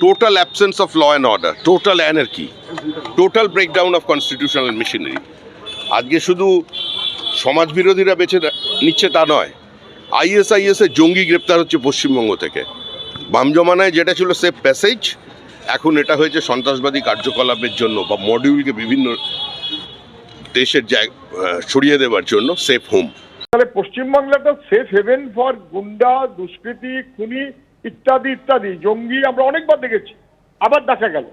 total absence of law and order, total anarchy, total breakdown of constitutional machinery. আজকে শুধু সমাজ বিরোধীরা বেছে নিচ্ছে তা নয় আইএসআইএস জঙ্গি গ্রেপ্তার হচ্ছে পশ্চিমবঙ্গ থেকে। বাম জমানায় যেটা ছিল সেফ প্যাসেজ এখন এটা হয়েছে সন্ত্রাসবাদী কার্যকলাপের জন্য বা মডিউলকে বিভিন্ন দেশের জায়গা সরিয়ে দেওয়ার জন্য সেফ হোম তাহলে পশ্চিমবাংলাটা সেফ হেভেন ফর গুন্ডা দুষ্কৃতি খুনি ইত্যাদি ইত্যাদি। জঙ্গি আমরা অনেকবার দেখেছি, আবার দেখা গেল।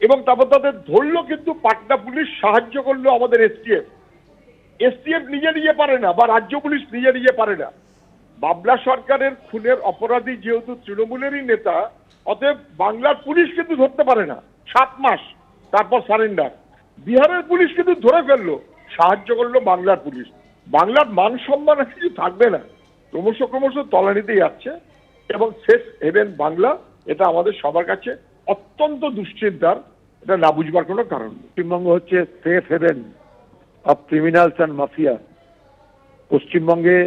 এবং তারপর তাদের ধরলো কিন্তু পাটনা পুলিশ সাহায্য করল আমাদের এসটিএফ এসটিএফ নিজে নিজে পারে না, বা রাজ্য পুলিশ নিজে নিজে পারে না। বাবলা সরকারের খুনের অপরাধী যেহেতু তৃণমূলেরই নেতা, অতএব বাংলার পুলিশ কিন্তু ধরতে পারে না। সাত মাস তারপর সারেন্ডার। বিহারের পুলিশ কিন্তু ধরে ফেলল, সাহায্য করল বাংলার পুলিশ। বাংলার মান সম্মান কিছু থাকবে না। ক্রমশ ক্রমশ তলানিতে যাচ্ছে। এবং শেষ হেভেন বাংলা, এটা আমাদের সবার কাছে অত্যন্ত দুশ্চিন্তার, এটা না বুঝবার কোনো কারণ পশ্চিমবঙ্গ হচ্ছে safe haven of criminals and mafia পশ্চিমবঙ্গে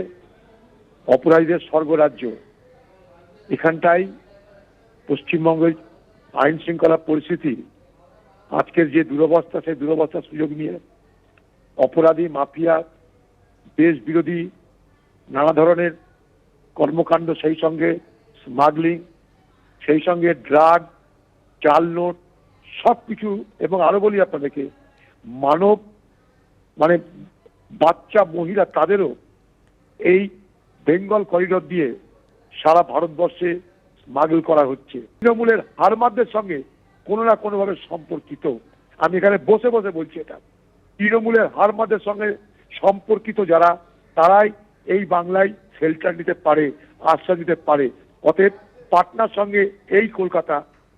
অপরাধীদের স্বর্গরাজ্য। এখানটাই পশ্চিমবঙ্গের আইন শৃঙ্খলা পরিস্থিতি। আজকের যে দুরবস্থা, সেই দুরবস্থার সুযোগ নিয়ে অপরাধী, মাফিয়া, দেশ বিরোধী, নানা ধরনের কর্মকাণ্ড সেই সঙ্গে স্মাগলিং সেই সঙ্গে ড্রাগ চাল নোট সব কিছু এবং আরও বলি আপনাদেরকে, মানব মানে বাচ্চা, মহিলা তাদেরও এই বেঙ্গল করিডর দিয়ে সারা ভারতবর্ষে স্মাগল করা হচ্ছে। তৃণমূলের হারমাদদের সঙ্গে কোনো না কোনোভাবে সম্পর্কিত। আমি এখানে বসে বসে বলছি এটা। তৃণমূলের হারমাদের সঙ্গে সম্পর্কিত যারা, তারাই এই বাংলায় শেল্টার নিতে পারে, আশ্রয় দিতে পারে। অতএব পাটনার সঙ্গে এই কলকাতা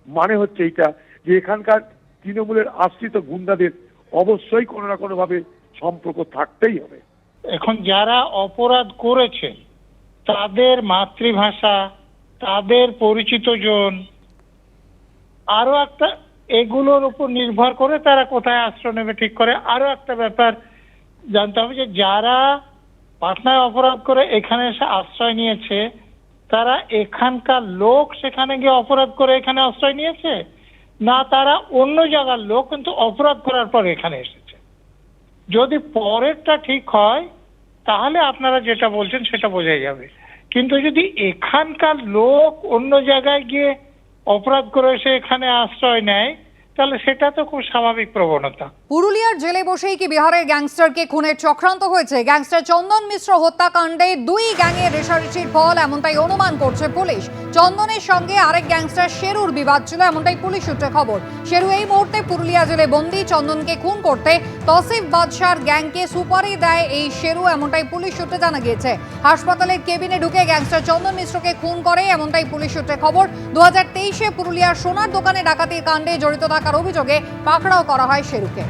মানে হচ্ছে এইটা যে এখানকার তৃণমূলের আশ্রিত গুন্ডাদের অবশ্যই কোনো না কোনোভাবে সম্পর্ক থাকতেই হবে। এখন যারা অপরাধ করেছে, তাদের মাতৃভাষা, তাদের পরিচিত জন, আরও একটা এগুলোর উপর নির্ভর করে তারা কোথায় আশ্রয় নেবে ঠিক করে, আরও একটা ব্যাপার জানতে হবে যে যারা পাটনায় অপরাধ করে এখানে এসে আশ্রয় নিয়েছে, তারা এখানকার লোক সেখানে গিয়ে অপরাধ করে এখানে আশ্রয় নিয়েছে? না, তারা অন্য জায়গার লোক কিন্তু অপরাধ করার পর এখানে এসেছে। যদি পরেরটা ঠিক হয়, তাহলে আপনারা যেটা বলছেন সেটা বোঝা যাবে। কিন্তু যদি এখানকার লোক অন্য জায়গায় গিয়ে অপরাধ করে এসে এখানে আশ্রয় নেয় তাহলে সেটা তো খুব স্বাভাবিক প্রবণতা। পুরুলিয়ার জেলে বসেই কি বিহারের গ্যাংস্টারকে খুনের চক্রান্ত হয়েছে? গ্যাংস্টার চন্দন মিশ্র হত্যাকাণ্ডে দুই গ্যাংয়ের রেশারেশির ফল এমনটাই অনুমান করছে পুলিশ। চন্দনের সঙ্গে আরেক গ্যাংস্টার শেরুর বিবাদ ছিল, এমনটাই পুলিশ সূত্রে খবর। শেরু এই মুহূর্তে পুরুলিয়া জেলে বন্দি, চন্দনকে খুন করতে তসিফ বাদশার গ্যাংকে সুপারি দেয় এই শেরু, এমনটাই পুলিশ সূত্রে জানা গিয়েছে। হাসপাতালের কেবিনে ঢুকে গ্যাংস্টার চন্দন মিশ্রকে খুন করে, এমনটাই পুলিশ সূত্রে খবর। দু হাজার তেইশে পুরুলিয়ার সোনার দোকানে ডাকাতির কাণ্ডে জড়িত থাকার অভিযোগে পাকড়াও করা হয় শেরুকে।